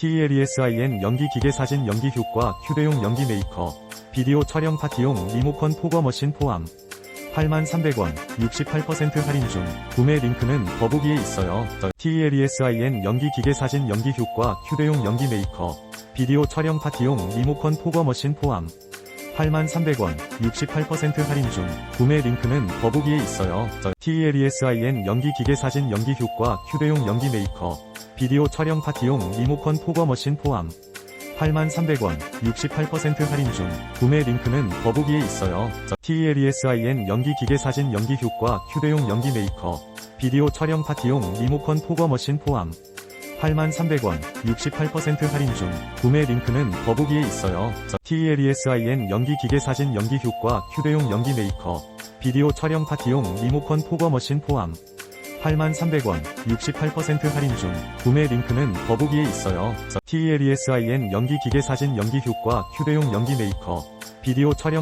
TLESIN 연기 기계 사진 연기 효과 휴대용 연기 메이커 비디오 촬영 파티용 리모컨 포거 머신 포함. 83,300원 68% 할인 중. 구매 링크는 더보기에 있어요. TLESIN 연기 기계 사진 연기 효과 휴대용 연기 메이커 비디오 촬영 파티용 리모컨 포거 머신 포함 83,300원 68% 할인 중 구매 링크는 더보기에 있어요. TLESIN 연기 기계 사진 연기 효과 휴대용 연기 메이커 비디오 촬영 파티용 리모컨 포거 머신 포함 83,300원 68% 할인 중 구매 링크는 더보기에 있어요. TLESIN 연기 기계 사진 연기 효과 휴대용 연기 메이커 비디오 촬영 파티용 리모컨 포거 머신 포함 83,300원 68% 할인 중 구매 링크는 더보기에 있어요. TLESIN 연기 기계 사진 연기 효과 휴대용 연기 메이커 비디오 촬영 파티용 리모컨 포거 머신 포함 83,300원 68% 할인 중 구매 링크는 더보기에 있어요. TLESIN 연기 기계 사진 연기 효과 휴대용 연기 메이커 비디오 촬영